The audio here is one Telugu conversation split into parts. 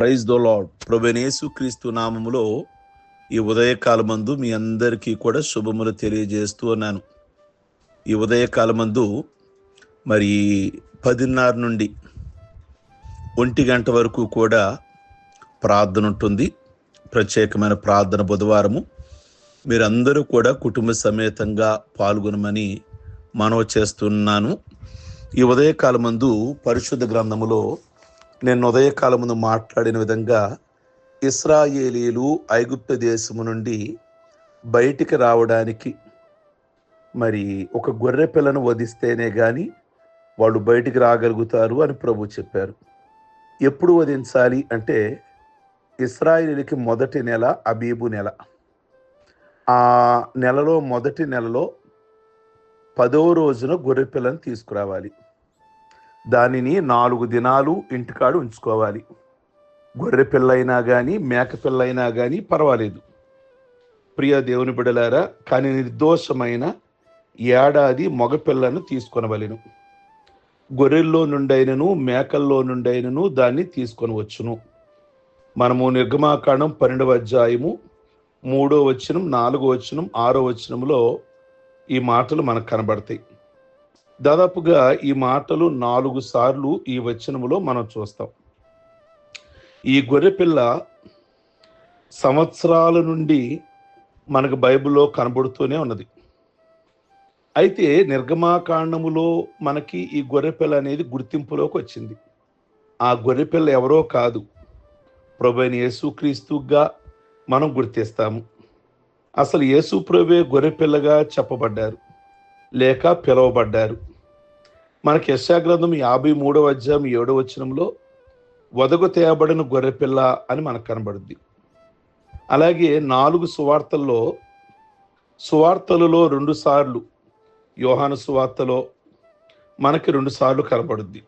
ప్రైజ్ దో లాడ్ ప్రభనేసు క్రీస్తు నామములో ఈ ఉదయకాలమందు మీ అందరికీ కూడా శుభములు తెలియజేస్తూ ఉన్నాను. ఈ ఉదయకాలమందు మరి పదిన్నర నుండి ఒంటి గంట వరకు కూడా ప్రార్థన ఉంటుంది. ప్రత్యేకమైన ప్రార్థన బుధవారము. మీరందరూ కూడా కుటుంబ సమేతంగా పాల్గొనమని మనవి చేస్తున్నాను. ఈ ఉదయకాలమందు పరిశుద్ధ గ్రంథములో నేను ఉదయకాలముందు మాట్లాడిన విధంగా ఇస్రాయేలీలు ఐగుప్త దేశము నుండి బయటికి రావడానికి మరి ఒక గొర్రె పిల్లను వధిస్తేనే కానీ వాళ్ళు బయటికి రాగలుగుతారు అని ప్రభు చెప్పారు. ఎప్పుడు వధించాలి అంటే ఇస్రాయేలీలకి మొదటి నెల అబీబు నెల. ఆ నెలలో మొదటి నెలలో పదో రోజున గొర్రె పిల్లను తీసుకురావాలి. దానిని నాలుగు దినాలు ఇంటికాడు ఉంచుకోవాలి. గొర్రె పిల్లైనా కానీ మేక పిల్లైనా కానీ పర్వాలేదు. ప్రియ దేవుని బిడలారా కానీ నిర్దోషమైన ఏడాది మగపిల్లను తీసుకొనవలెను. గొర్రెల్లో నుండైనను మేకల్లో నుండైనను దాన్ని తీసుకొని వచ్చును మనము నిర్గమాకాండం పన్నెండవ అధ్యాయము మూడో వచనం నాలుగో వచనం ఆరో వచనంలో ఈ మాటలు మనకు కనబడతాయి. దాదాపుగా ఈ మాటలు నాలుగు సార్లు ఈ వచనములో మనం చూస్తాం. ఈ గొర్రెపిల్ల సంవత్సరాల నుండి మనకు బైబిల్లో కనబడుతూనే ఉన్నది. అయితే నిర్గమాకాండములో మనకి ఈ గొర్రెపిల్ల అనేది గుర్తింపులోకి వచ్చింది. ఆ గొర్రెపిల్ల ఎవరో కాదు. ప్రభైన యేసుక్రీస్తుగా మనం గుర్తిస్తాము. అసలు యేసు ప్రభే గొర్రెపిల్లగా చెప్పబడ్డారు. లేక పిలువబడ్డారు. మనకి యశాగ్రంథం యాభై మూడవ అధ్యాయం ఏడవ వచనంలో వదకు తేయబడిన గొర్రెపిల్ల అని మనకు కనబడుద్ది. అలాగే నాలుగు సువార్తల్లో సువార్తలలో రెండు సార్లు యోహాను సువార్తలో మనకి రెండు సార్లు కనబడుద్ది.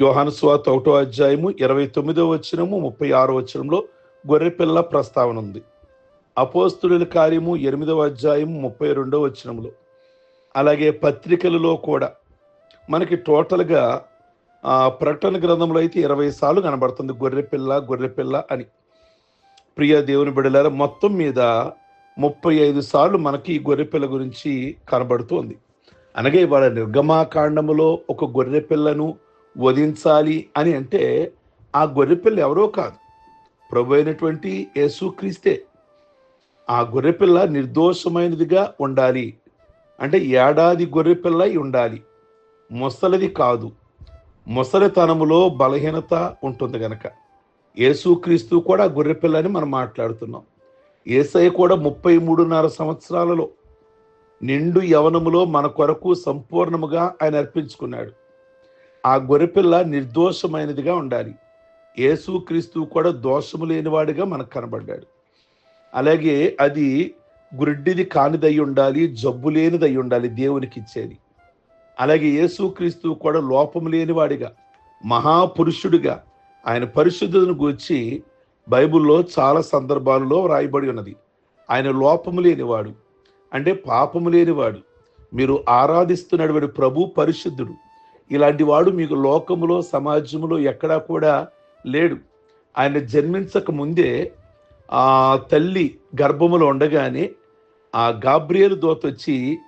యోహాను సువార్త ఒకటో అధ్యాయము ఇరవై తొమ్మిదో వచనము ముప్పై ఆరో వచనంలో గొర్రెపిల్ల ప్రస్తావన ఉంది. అపోస్తుల కార్యము ఎనిమిదవ అధ్యాయం ముప్పై రెండవ వచనంలో అలాగే పత్రికలలో కూడా మనకి టోటల్గా ఆ, ప్రకటన గ్రంథంలో అయితే ఇరవై సార్లు కనబడుతుంది గొర్రెపిల్ల గొర్రెపిల్ల అని. ప్రియ దేవుని బిడలారా మొత్తం మీద ముప్పై ఐదు సార్లు మనకి ఈ గొర్రెపిల్ల గురించి కనబడుతోంది అనగా ఇవాళ నిర్గమాకాండములో ఒక గొర్రెపిల్లను వధించాలి అని అంటే ఆ గొర్రెపిల్ల ఎవరో కాదు. ప్రభు అయినటువంటి యేసుక్రీస్తే ఆ గొర్రెపిల్ల నిర్దోషమైనదిగా ఉండాలి. అంటే ఏడాది గొర్రెపిల్ల అయి ఉండాలి. ముసలిది కాదు. ముసలితనములో బలహీనత ఉంటుంది గనక. యేసుక్రీస్తు కూడా గొర్రెపిల్లని మనం మాట్లాడుతున్నాం. ఏసై కూడా ముప్పై మూడున్నర సంవత్సరాలలో నిండు యవనములో మన కొరకు సంపూర్ణముగా ఆయన అర్పించుకున్నాడు. ఆ గొర్రెపిల్ల నిర్దోషమైనదిగా ఉండాలి. యేసుక్రీస్తు కూడా దోషము లేనివాడిగా మనకు కనబడ్డాడు. అలాగే అది గురిడ్డిది కానిదై ఉండాలి జబ్బు లేనిదై ఉండాలి దేవునికి ఇచ్చేది అలాగే యేసుక్రీస్తు కూడా లోపం లేనివాడిగా మహాపురుషుడిగా ఆయన పరిశుద్ధతను గూర్చి బైబిల్లో చాలా సందర్భాలలో రాయబడి ఉన్నది. ఆయన లోపము లేనివాడు అంటే పాపము లేనివాడు మీరు ఆరాధిస్తున్నటువంటి ప్రభు పరిశుద్ధుడు. ఇలాంటి వాడు మీకు లోకములో సమాజంలో ఎక్కడా కూడా లేడు. ఆయన జన్మించక ముందే ఆ తల్లి గర్భములో ఉండగానే ఆ గాబ్రియల్ దోత వచ్చి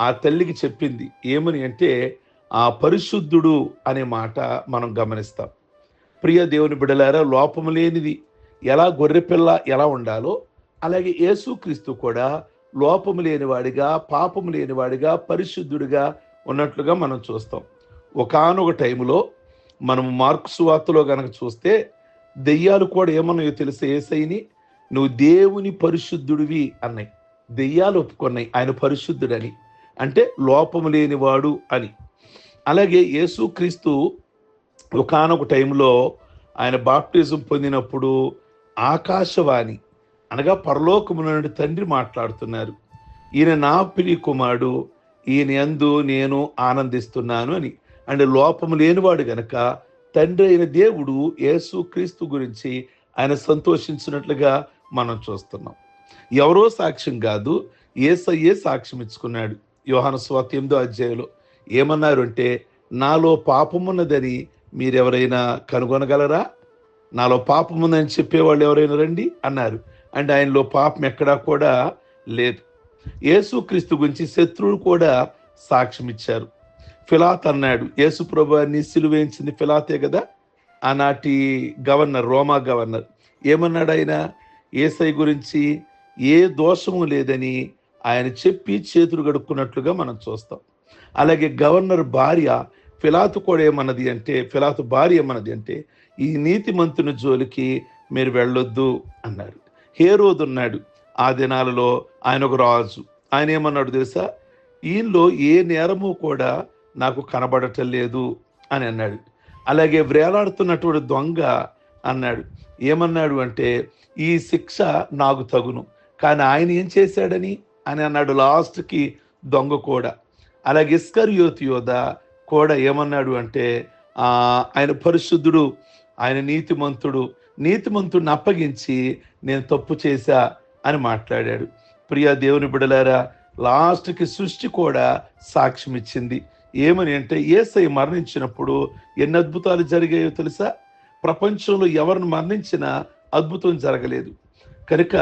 ఆ తల్లికి చెప్పింది ఏమని అంటే ఆ పరిశుద్ధుడు అనే మాట మనం గమనిస్తాం. ప్రియ దేవుని బిడలారా లోపము లేనిది ఎలా గొర్రెపిల్ల ఎలా ఉండాలో అలాగే యేసుక్రీస్తు కూడా లోపము లేనివాడిగా పాపము లేనివాడిగా పరిశుద్ధుడిగా ఉన్నట్లుగా మనం చూస్తాం. ఒకానొక టైంలో మనం మార్క్స్ వార్తలో కనుక చూస్తే దెయ్యాలు కూడా ఏమన్నాయో తెలిసే ఏసైని? నువ్వు దేవుని పరిశుద్ధుడివి అన్నాయి. దెయ్యాలు ఒప్పుకున్నాయి. ఆయన పరిశుద్ధుడని. అంటే లోపము లేనివాడు అని. అలాగే యేసుక్రీస్తు ఒకానొక టైంలో ఆయన బాప్టిజం పొందినప్పుడు ఆకాశవాణి అనగా పరలోకము తండ్రి మాట్లాడుతున్నారు. ఈయన నా ప్రియ కుమారుడు ఈయన ఎందు నేను ఆనందిస్తున్నాను అని. అంటే లోపము లేనివాడు గనక తండ్రి అయిన దేవుడు యేసు క్రీస్తు గురించి ఆయన సంతోషించినట్లుగా మనం చూస్తున్నాం. ఎవరో సాక్ష్యం కాదు ఏసయ్యే సాక్ష్యం ఇచ్చుకున్నాడు. యోహాను స్వాత ఎనిమిదో అధ్యాయంలో ఏమన్నారు అంటే నాలో పాపమున్నదని మీరెవరైనా కనుగొనగలరా? నాలో పాపం ఉందని చెప్పేవాళ్ళు ఎవరైనా రండి అన్నారు. అండ్ ఆయనలో పాపం ఎక్కడా కూడా లేదు. యేసుక్రీస్తు గురించి శత్రువులు కూడా సాక్ష్యం ఇచ్చారు. ఫిలాత్ అన్నాడు యేసు ప్రభాన్ని సిలువేయించింది ఫిలాతే కదా? ఆనాటి గవర్నర్ రోమా గవర్నర్. ఏమన్నాడు ఆయన? ఏసై గురించి ఏ దోషము లేదని ఆయన చెప్పి చేతులు గడుక్కున్నట్లుగా మనం చూస్తాం. అలాగే గవర్నర్ భార్య ఫిలాతు కూడా ఏమన్నది అంటే ఫిలాతు భార్య ఏమన్నది అంటే ఈ నీతిమంతుని జోలికి మీరు వెళ్ళొద్దు అన్నారు. హేరోదు ఉన్నాడు. ఆ దినాలలో ఆయన ఒక రాజు. ఆయన ఏమన్నాడు తెలుసా? ఈయనలో ఏ నేరము కూడా నాకు కనబడటం లేదు అని అన్నాడు. అలాగే వ్రేలాడుతున్నటువంటి దొంగ అన్నాడు. ఏమన్నాడు అంటే ఈ శిక్ష నాకు తగును. కానీ ఆయన ఏం చేశాడని? అని అన్నాడు లాస్ట్కి దొంగ కూడా. అలాగే ఇస్కర్ యోత్ యోధ కూడా ఏమన్నాడు అంటే ఆయన పరిశుద్ధుడు ఆయన నీతిమంతుడు నీతిమంతుడిని అప్పగించి నేను తప్పు చేశా అని మాట్లాడాడు. ప్రియా దేవుని బిడలారా లాస్ట్కి సృష్టి కూడా సాక్ష్యం ఇచ్చింది. ఏమని అంటే ఏసై మరణించినప్పుడు ఎన్ని అద్భుతాలు జరిగాయో తెలుసా? ప్రపంచంలో ఎవరిని మరణించినా అద్భుతం జరగలేదు. కనుక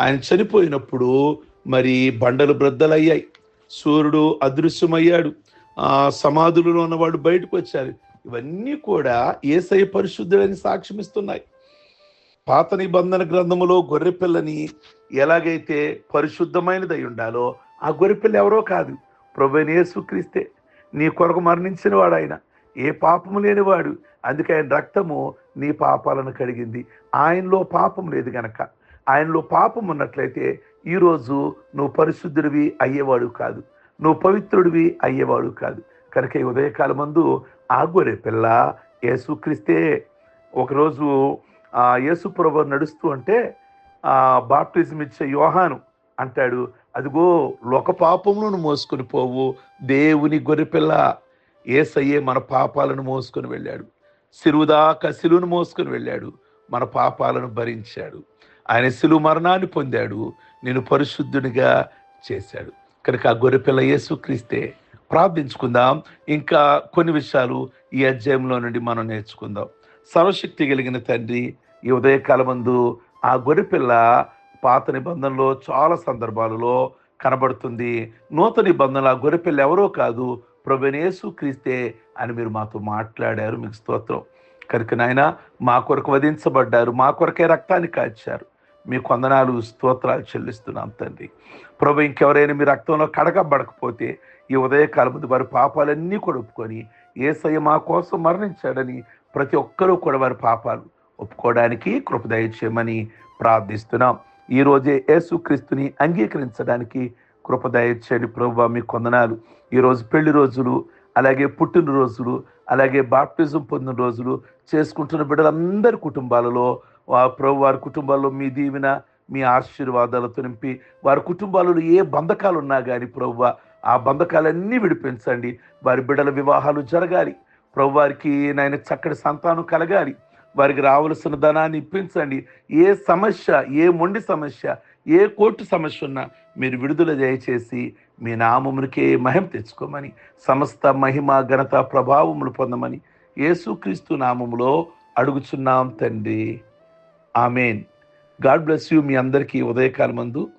ఆయన చనిపోయినప్పుడు మరి బండలు బ్రద్దలయ్యాయి. సూర్యుడు అదృశ్యమయ్యాడు. ఆ సమాధులలో ఉన్నవాడు బయటకు వచ్చారు. ఇవన్నీ కూడా ఏసై పరిశుద్ధుడని సాక్ష్యమిస్తున్నాయి. పాత నిబంధన గ్రంథములో గొర్రెపిల్లని ఎలాగైతే పరిశుద్ధమైనదై ఉండాలో ఆ గొర్రెపిల్ల ఎవరో కాదు. ప్రభుని యేసుక్రీస్తే. నీ కొరకు మరణించిన వాడు ఆయన ఏ పాపము లేనివాడు. అందుకే ఆయన రక్తము నీ పాపాలను కడిగింది. ఆయనలో పాపం లేదు గనక. ఆయనలో పాపం ఉన్నట్లయితే ఈరోజు నువ్వు పరిశుద్ధుడివి అయ్యేవాడు కాదు. నువ్వు పవిత్రుడివి అయ్యేవాడు కాదు. కనుక ఈ ఉదయకాలం మందు ఆ పిల్ల యేసుక్రీస్తే ఒకరోజు ఆ యేసు ప్రభు నడుస్తూ అంటే ఆ బాప్టిజం ఇచ్చే యోహాను అంటాడు అదిగో లోక పాపములను మోసుకొని పోవు దేవుని గొర్రెపిల్ల ఏసయ్యే మన పాపాలను మోసుకొని వెళ్ళాడు. సిలువుదాకా సిలువును మోసుకొని వెళ్ళాడు. మన పాపాలను భరించాడు. ఆయన సిలువు మరణాన్ని పొందాడు. నేను పరిశుద్ధునిగా చేశాడు. కనుక ఆ గొర్రెపిల్ల యేసుక్రీస్తే ప్రార్థించుకుందాం. ఇంకా కొన్ని విషయాలు ఈ అధ్యాయంలో నుండి మనం నేర్చుకుందాం. సర్వశక్తి కలిగిన తండ్రి ఈ ఉదయకాలమందు ఆ గొర్రెపిల్ల పాత నిబంధనలో చాలా సందర్భాలలో కనబడుతుంది. నూతన నిబంధనలు ఆ గొర్రెపిల్ల ఎవరో కాదు ప్రభునేసు క్రీస్తే అని మీరు మాతో మాట్లాడారు. మీకు స్తోత్రం. కనుక నాయన మా కొరకు వధించబడ్డారు మా కొరకే రక్తాన్ని కాచారు. మీ కొందనాలు స్తోత్రాలు చెల్లిస్తున్నాం తండ్రి. ప్రభు ఇంకెవరైనా మీ రక్తంలో కడగబడకపోతే ఈ ఉదయకాలం వారి పాపాలన్నీ కొడుపుకొని ఏసయ్య మా కోసం మరణించాడని ప్రతి ఒక్కరూ కూడా వారి పాపాలు ఒప్పుకోవడానికి కృపదయ చేయమని ప్రార్థిస్తున్నాం. ఈరోజే యేసుక్రీస్తుని అంగీకరించడానికి కృపదయ దయచేయండి ప్రభు మీ కొందనాలు ఈరోజు పెళ్ళి రోజులు అలాగే పుట్టినరోజులు అలాగే బాప్టిజం పొందిన రోజులు చేసుకుంటున్న బిడ్డలందరి కుటుంబాలలో ప్రభు వారి కుటుంబాల్లో మీ దీవెన మీ ఆశీర్వాదాలతో నింపి వారి కుటుంబాలలో ఏ బంధకాలు ఉన్నా కానీ ప్రభు ఆ బంధకాలన్నీ విడిపించండి. వారి బిడ్డల వివాహాలు జరగాలి. ప్రభు వారికి నాయన చక్కటి సంతానం కలగాలి. వారికి రావలసిన ధనాన్ని ఇప్పించండి. ఏ సమస్య ఏ మొండి సమస్య ఏ కోర్టు సమస్య ఉన్నా మీరు విడుదల దయచేసి మీ నామమునికే మహిమ తెచ్చుకోమని సమస్త మహిమ ఘనత ప్రభావములు పొందమని యేసుక్రీస్తు నామములో అడుగుచున్నాం తండ్రి. ఆమెన్. గాడ్ బ్లెస్ యూ మీ అందరికీ ఉదయకాలం మందు